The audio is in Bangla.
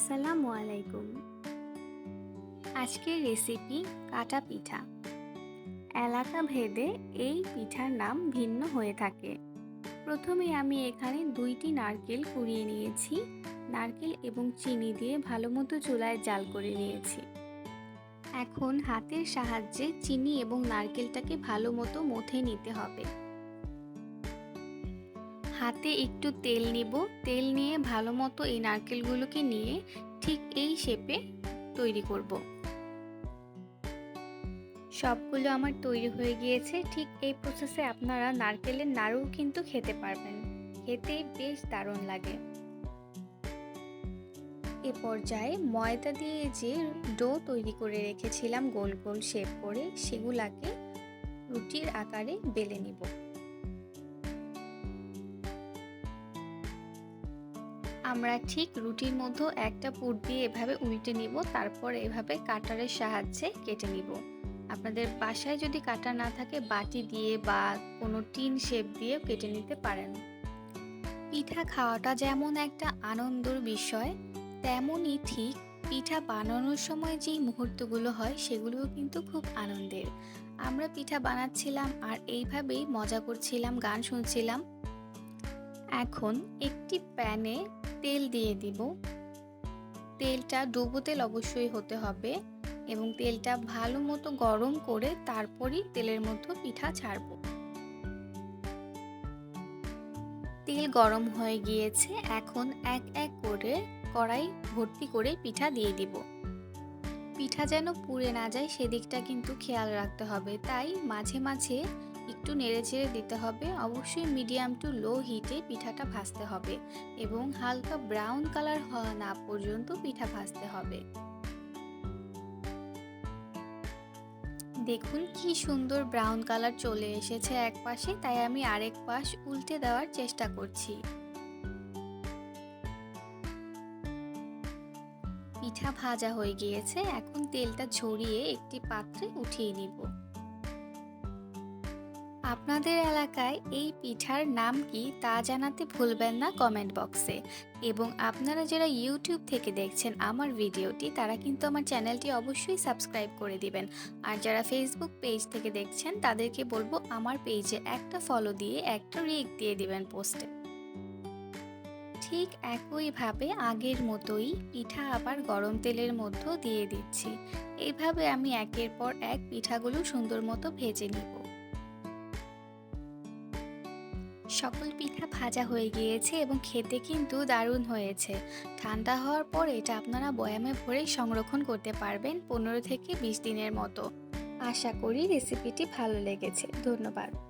আসসালামু আলাইকুম। আজকের রেসিপি কাটা পিঠা। এলাকা ভেদে এই পিঠার নাম ভিন্ন হয়ে থাকে। প্রথমে আমি এখানে দুইটি নারকেল কুড়িয়ে নিয়েছি। নারকেল এবং চিনি দিয়ে ভালো মতো চুলায় জাল করে নিয়েছি। এখন হাতের সাহায্যে চিনি এবং নারকেলটাকে ভালো মতো মথে নিতে হবে। হাতে একটু তেল নিব। তেল নিয়ে ভালো মতো এই নারকেলগুলোকে নিয়ে ঠিক এই শেপে তৈরি করব। সবগুলো আমার তৈরি হয়ে গিয়েছে। ঠিক এই প্রসেসে আপনারা নারকেলের নাড়ু কিন্তু খেতে পারবেন। খেতে বেশ দারুণ লাগে। এ পর্যায়ে ময়দা দিয়ে যে ডো তৈরি করে রেখেছিলাম গোল গোল শেপ করে, সেগুলাকে রুটির আকারে বেলে নিব। আমরা ঠিক রুটির মধ্যে একটা পুর দিয়ে এভাবে উল্টে নিব, তারপর এভাবে কাটারের সাহায্যে কেটে নিব। আপনাদের বাসায় যদি কাটা না থাকে, বাটি দিয়ে বা কোনো টিন শেপ দিয়ে কেটে নিতে পারেন। পিঠা খাওয়াটা যেমন একটা আনন্দর বিষয়, তেমনই ঠিক পিঠা বানানোর সময় যেই মুহূর্তগুলো হয়, সেগুলোও কিন্তু খুব আনন্দের। আমরা পিঠা বানাচ্ছিলাম আর এইভাবেই মজা করছিলাম, গান শুনছিলাম। এখন একটি প্যানে তেল দিয়ে দিব। তেলটা ডুবো তেল অবশ্যই হতে হবে এবং তেলটা ভালো মতো গরম করে তারপরই তেলের মধ্যে পিঠা ছাড়ব। তেল গরম হয়ে গিয়েছে, এখন এক এক করে কড়াই ভর্তি করে পিঠা দিয়ে দিব। পিঠা যেন পুড়ে না যায় সেদিকটা কিন্তু খেয়াল রাখতে হবে, তাই মাঝে মাঝে একটু নেড়ে চেড়ে দিতে হবে। অবশ্যই মিডিয়াম টু লো হিটে পিঠাটা ভাজতে হবে এবং হালকা ব্রাউন কালার হওয়া না পর্যন্ত পিঠা ভাজতে হবে। দেখুন কি সুন্দর ব্রাউন কালার চলে এসেছে এক পাশে, তাই আমি আরেক পাশ উল্টে দেওয়ার চেষ্টা করছি। পিঠা ভাজা হয়ে গিয়েছে, এখন তেলটা ঝরিয়ে একটি পাত্রে উঠিয়ে নিব। আপনাদের এলাকায় এই পিঠার নাম কি তা জানাতে ভুলবেন না কমেন্ট বক্সে। এবং আপনারা যারা ইউটিউব থেকে দেখছেন আমার ভিডিওটি, তারা কিন্তু আমার চ্যানেলটি অবশ্যই সাবস্ক্রাইব করে দিবেন। আর যারা ফেসবুক পেজ থেকে দেখছেন, তাদেরকে বলব আমার পেজে একটা ফলো দিয়ে একটা রিক দিয়ে দিবেন পোস্টে ঠিক একইভাবে আগের মতোই পিঠা আবার গরম তেলের মধ্যে দিয়ে দিচ্ছি। এইভাবে আমি একের পর এক পিঠাগুলো সুন্দর মতো ভেজে নিব। সকল পিঠা ভাজা হয়ে গিয়েছে এবং খেতে কিন্তু দারুণ হয়েছে। ঠান্ডা হওয়ার পর এটা আপনারা বয়ামে ভরে সংরক্ষণ করতে পারবেন পনেরো থেকে বিশ দিনের মতো। আশা করি রেসিপিটি ভালো লেগেছে। ধন্যবাদ।